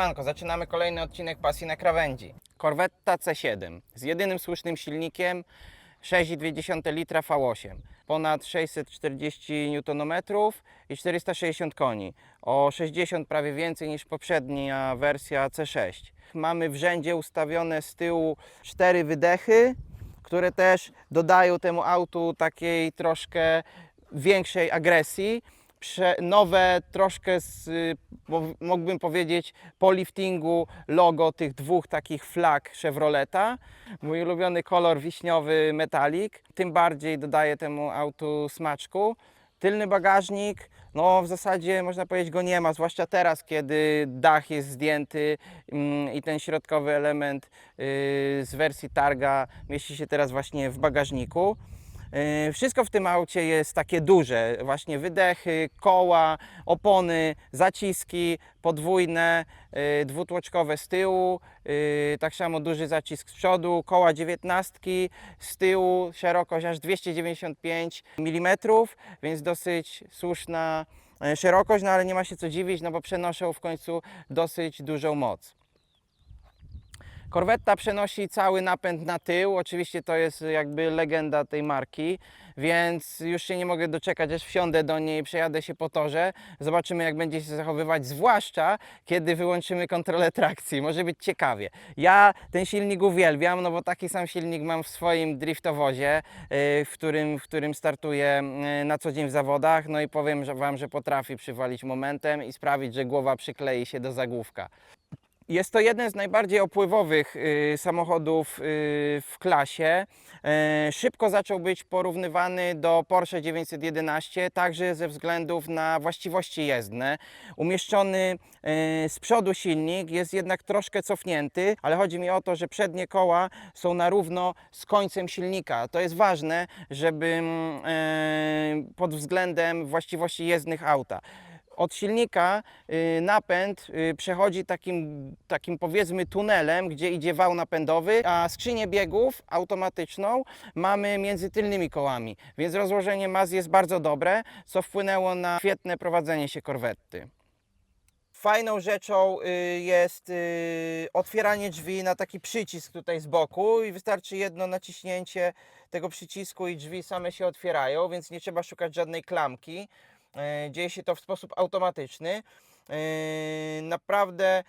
Siemanko, zaczynamy kolejny odcinek Pasji na krawędzi. Corvetta C7 z jedynym słusznym silnikiem 6,2 litra V8, ponad 640 Nm i 460 koni, o 60 prawie więcej niż poprzednia wersja C6. Mamy w rzędzie ustawione z tyłu cztery wydechy, które też dodają temu autu takiej troszkę większej agresji. Nowe, troszkę z, y, mógłbym powiedzieć, po liftingu logo tych dwóch takich flag Chevroleta. Mój ulubiony kolor wiśniowy metalik. Tym bardziej dodaje temu autu smaczku. Tylny bagażnik, no w zasadzie można powiedzieć go nie ma, zwłaszcza teraz, kiedy dach jest zdjęty mm, i ten środkowy element y, z wersji Targa mieści się teraz właśnie w bagażniku. Yy, Wszystko w tym aucie jest takie duże, właśnie wydechy, koła, opony, zaciski podwójne, yy, dwutłoczkowe z tyłu, yy, tak samo duży zacisk z przodu, koła 19 z tyłu, szerokość aż 295 mm, więc dosyć słuszna e, szerokość, no ale nie ma się co dziwić, no bo przenoszą w końcu dosyć dużą moc. Korwetta przenosi cały napęd na tył. Oczywiście to jest jakby legenda tej marki, więc już się nie mogę doczekać, aż wsiądę do niej przejadę się po torze. Zobaczymy, jak będzie się zachowywać, zwłaszcza kiedy wyłączymy kontrolę trakcji. Może być ciekawie. Ja ten silnik uwielbiam, no bo taki sam silnik mam w swoim driftowozie, yy, w którym, w którym startuję yy, na co dzień w zawodach. No i powiem Wam, że potrafi przywalić momentem i sprawić, że głowa przyklei się do zagłówka. Jest to jeden z najbardziej opływowych y, samochodów y, w klasie. E, szybko zaczął być porównywany do Porsche 911, także ze względów na właściwości jezdne. Umieszczony e, z przodu silnik jest jednak troszkę cofnięty, ale chodzi mi o to, że przednie koła są na równo z końcem silnika. To jest ważne, żeby e, pod względem właściwości jezdnych auta od silnika y, napęd y, przechodzi takim, takim powiedzmy tunelem, gdzie idzie wał napędowy, a skrzynię biegów automatyczną mamy między tylnymi kołami, więc rozłożenie mas jest bardzo dobre, co wpłynęło na świetne prowadzenie się korwetty. Fajną rzeczą y, jest otwieranie drzwi na taki przycisk tutaj z boku i wystarczy jedno naciśnięcie tego przycisku i drzwi same się otwierają, więc nie trzeba szukać żadnej klamki. E, Dzieje się to w sposób automatyczny. E, Naprawdę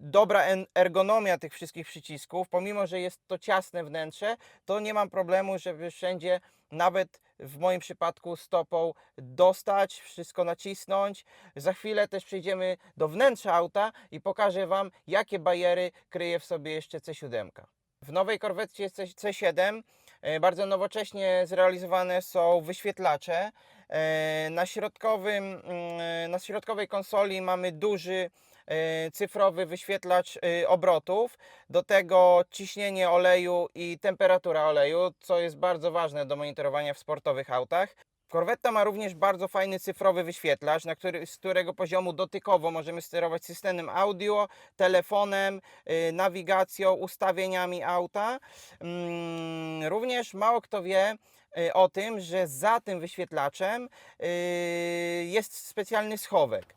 dobra ergonomia tych wszystkich przycisków, pomimo że jest to ciasne wnętrze, to nie mam problemu, żeby wszędzie, nawet w moim przypadku stopą dostać, wszystko nacisnąć. Za chwilę też przejdziemy do wnętrza auta i pokażę Wam, jakie bariery kryje w sobie jeszcze C7. W nowej korwetcie C7 e, bardzo nowocześnie zrealizowane są wyświetlacze. E, Na, środkowym, mm, na środkowej konsoli mamy duży e, cyfrowy wyświetlacz e, obrotów, do tego ciśnienie oleju i temperatura oleju, co jest bardzo ważne do monitorowania w sportowych autach. Corvetta ma również bardzo fajny cyfrowy wyświetlacz, na który, z którego poziomu dotykowo możemy sterować systemem audio, telefonem, y, nawigacją, ustawieniami auta. Mm, Również mało kto wie y, o tym, że za tym wyświetlaczem y, jest specjalny schowek.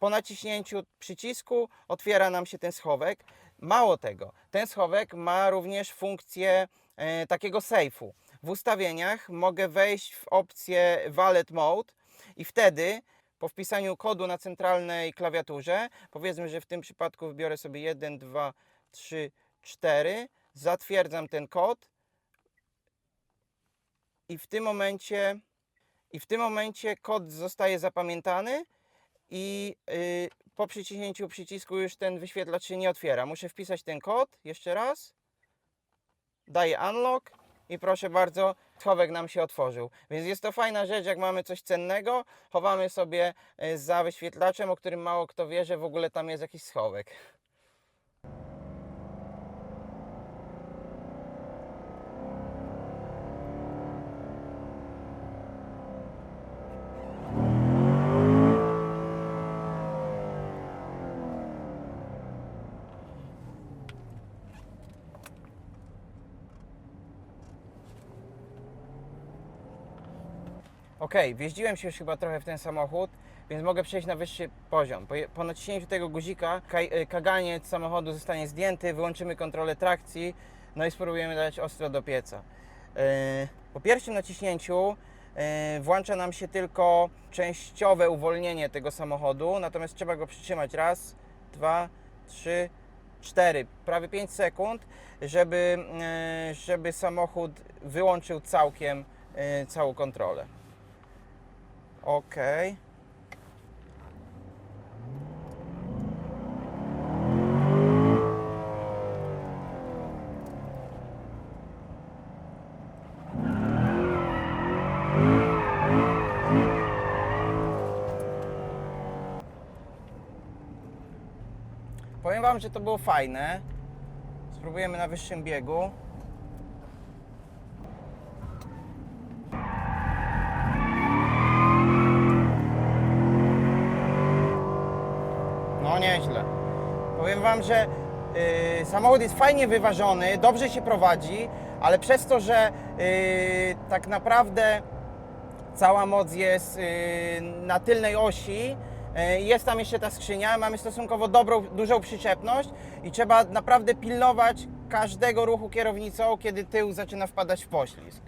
Po naciśnięciu przycisku otwiera nam się ten schowek. Mało tego, ten schowek ma również funkcję takiego sejfu. W ustawieniach mogę wejść w opcję Wallet Mode i wtedy po wpisaniu kodu na centralnej klawiaturze, powiedzmy, że w tym przypadku wybiorę sobie 1, 2, 3, 4, zatwierdzam ten kod i w tym momencie i w tym momencie kod zostaje zapamiętany i y, po przyciśnięciu przycisku już ten wyświetlacz się nie otwiera. Muszę wpisać ten kod jeszcze raz. Daję unlock i proszę bardzo, schowek nam się otworzył. Więc jest to fajna rzecz, jak mamy coś cennego, chowamy sobie y, za wyświetlaczem, o którym mało kto wie, że w ogóle tam jest jakiś schowek. Ok, wjeździłem się już chyba trochę w ten samochód, więc mogę przejść na wyższy poziom. Po, po naciśnięciu tego guzika e, kaganiec samochodu zostanie zdjęty, wyłączymy kontrolę trakcji, no i spróbujemy dać ostro do pieca. E, Po pierwszym naciśnięciu e, włącza nam się tylko częściowe uwolnienie tego samochodu, natomiast trzeba go przytrzymać raz, dwa, trzy, cztery, prawie 5 sekund, żeby, żeby samochód wyłączył całkiem całą kontrolę. Ok. Powiem Wam, że to było fajne. Spróbujemy na wyższym biegu. Wam, że y, samochód jest fajnie wyważony, dobrze się prowadzi, ale przez to, że y, tak naprawdę cała moc jest y, na tylnej osi. y, Jest tam jeszcze ta skrzynia, mamy stosunkowo dobrą, dużą przyczepność i trzeba naprawdę pilnować każdego ruchu kierownicą, kiedy tył zaczyna wpadać w poślizg.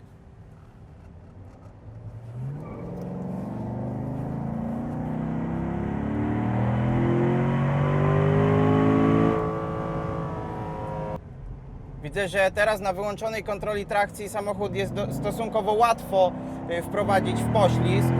Że teraz na wyłączonej kontroli trakcji samochód jest do, stosunkowo łatwo y, wprowadzić w poślizg.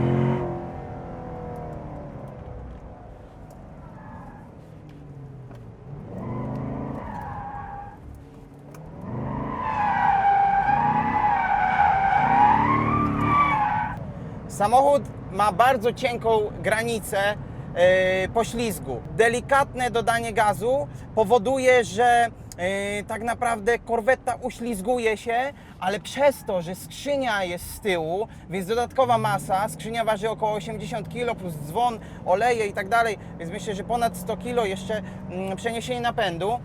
Samochód ma bardzo cienką granicę e, poślizgu. Delikatne dodanie gazu powoduje, że e, tak naprawdę korweta uślizguje się, ale przez to, że skrzynia jest z tyłu, więc dodatkowa masa, skrzynia waży około 80 kg plus dzwon, oleje i tak dalej, więc myślę, że ponad 100 kg jeszcze mm, przeniesienie napędu.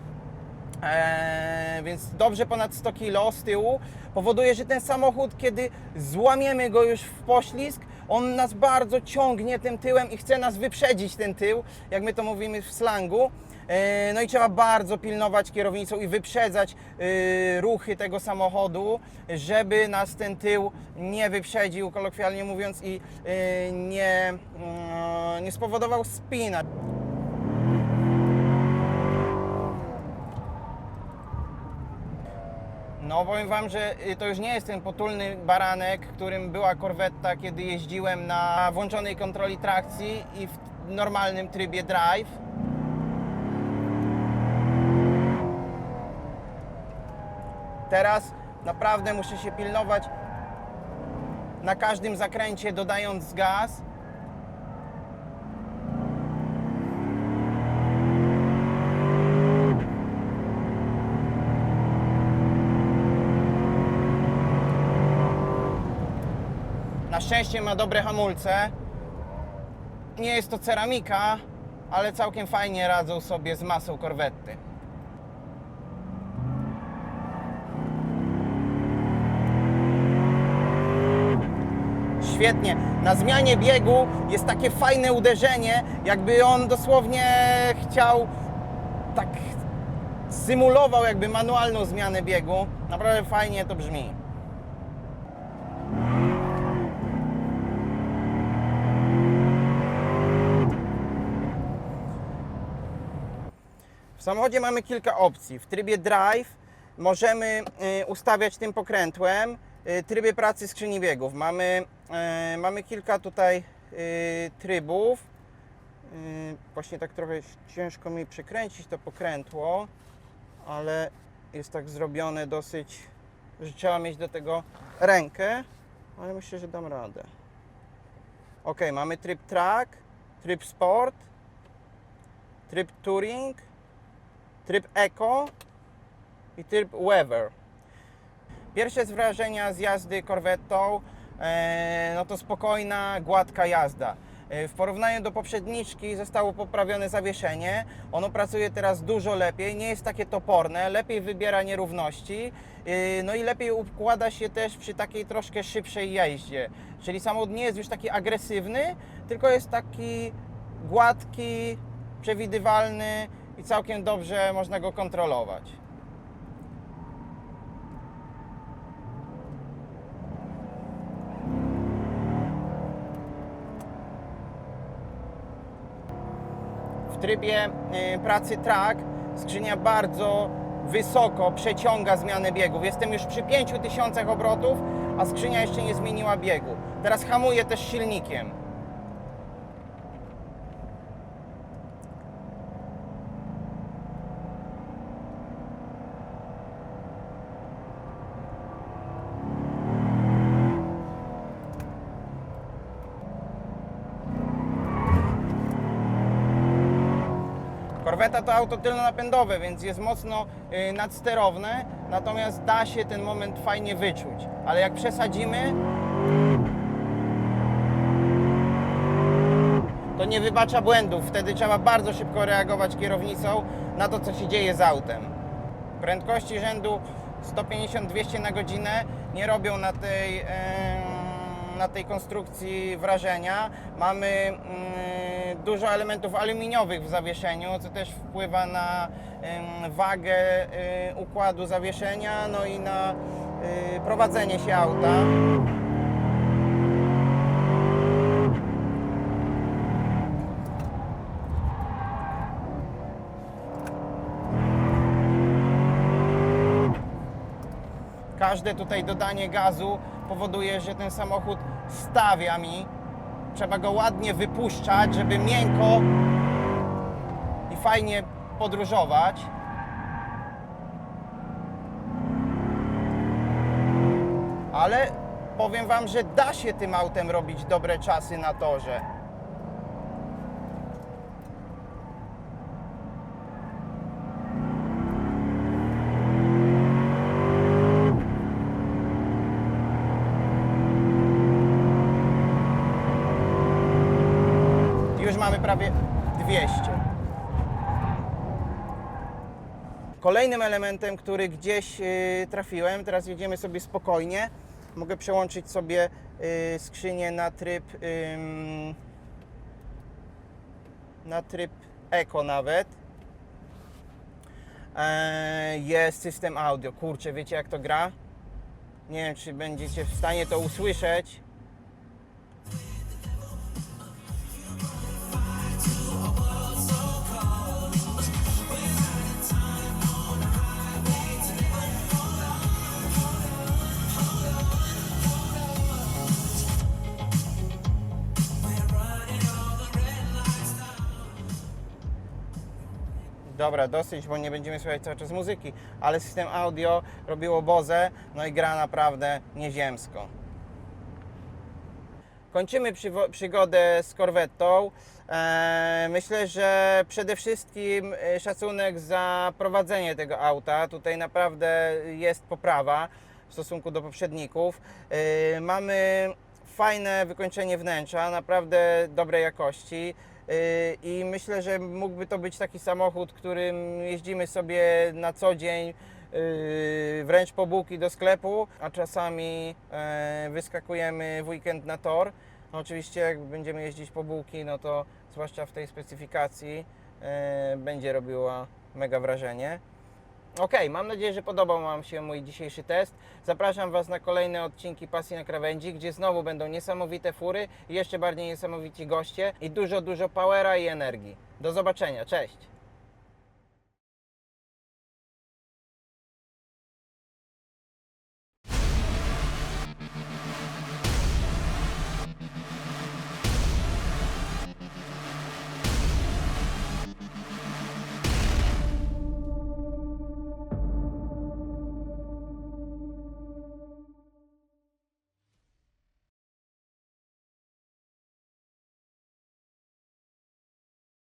Eee, więc dobrze ponad 100 kg z tyłu powoduje, że ten samochód, kiedy złamiemy go już w poślizg, on nas bardzo ciągnie tym tyłem i chce nas wyprzedzić ten tył, jak my to mówimy w slangu. Eee, no i trzeba bardzo pilnować kierownicą i wyprzedzać yy, ruchy tego samochodu, żeby nas ten tył nie wyprzedził, kolokwialnie mówiąc, i yy, nie, yy, nie spowodował spina. No powiem Wam, że y, to już nie jest ten potulny baranek, którym była korwetta, kiedy jeździłem na włączonej kontroli trakcji i w normalnym trybie drive. Teraz naprawdę muszę się pilnować na każdym zakręcie, dodając gaz. Na szczęście ma dobre hamulce. Nie jest to ceramika, ale całkiem fajnie radzą sobie z masą korwety. Świetnie. Na zmianie biegu jest takie fajne uderzenie, jakby on dosłownie chciał tak symulował jakby manualną zmianę biegu. Naprawdę fajnie to brzmi. W samochodzie mamy kilka opcji. W trybie drive możemy y, ustawiać tym pokrętłem y, trybie pracy skrzyni biegów. Mamy, y, mamy kilka tutaj y, trybów. Właśnie tak trochę ciężko mi przekręcić to pokrętło, ale jest tak zrobione dosyć, że trzeba mieć do tego rękę, ale myślę, że dam radę. Ok, mamy tryb track, tryb sport, tryb touring, tryb Eco i tryb Weather. Pierwsze z wrażenia z jazdy korwetą, e, no to spokojna, gładka jazda. Y, W porównaniu do poprzedniczki zostało poprawione zawieszenie. Ono pracuje teraz dużo lepiej, nie jest takie toporne, lepiej wybiera nierówności. y, No i lepiej układa się też przy takiej troszkę szybszej jeździe. Czyli samochód nie jest już taki agresywny, tylko jest taki gładki, przewidywalny i całkiem dobrze można go kontrolować. Trybie y, pracy track skrzynia bardzo wysoko przeciąga zmianę biegów. Jestem już przy 5000 obrotów, a skrzynia jeszcze nie zmieniła biegu. Teraz hamuję też silnikiem. To auto tylnonapędowe, więc jest mocno y, nadsterowne, natomiast da się ten moment fajnie wyczuć. Ale jak przesadzimy, to nie wybacza błędów. Wtedy trzeba bardzo szybko reagować kierownicą na to, co się dzieje z autem. Prędkości rzędu 150-200 na godzinę nie robią na tej, em, na tej konstrukcji wrażenia. Mamy mm, dużo elementów aluminiowych w zawieszeniu, co też wpływa na wagę y, układu zawieszenia, no i na y, prowadzenie się auta. Każde tutaj dodanie gazu powoduje, że ten samochód stawia mi. Trzeba go ładnie wypuszczać, żeby miękko i fajnie podróżować. Ale powiem Wam, że da się tym autem robić dobre czasy na torze. Już mamy prawie 200. Kolejnym elementem, który gdzieś y, trafiłem, teraz jedziemy sobie spokojnie. Mogę przełączyć sobie y, skrzynię na tryb na tryb Eco nawet. E, jest system audio. Kurczę, wiecie jak to gra? Nie wiem, czy będziecie w stanie to usłyszeć. Dobra, dosyć, bo nie będziemy słuchać cały czas muzyki, ale system audio robiło Boze, no i gra naprawdę nieziemsko. Kończymy przygodę z korwetą. Eee, myślę, że przede wszystkim e, szacunek za prowadzenie tego auta. Tutaj naprawdę jest poprawa w stosunku do poprzedników. Eee, mamy fajne wykończenie wnętrza, naprawdę dobrej jakości. Yy, I myślę, że mógłby to być taki samochód, którym jeździmy sobie na co dzień, yy, wręcz po bułki do sklepu, a czasami e, wyskakujemy w weekend na tor. No oczywiście jak będziemy jeździć po bułki, no to zwłaszcza w tej specyfikacji e, będzie robiła mega wrażenie. Ok, mam nadzieję, że podobał Wam się mój dzisiejszy test. Zapraszam Was na kolejne odcinki Pasji na Krawędzi, gdzie znowu będą niesamowite fury jeszcze bardziej niesamowici goście i dużo, dużo powera i energii. Do zobaczenia, cześć!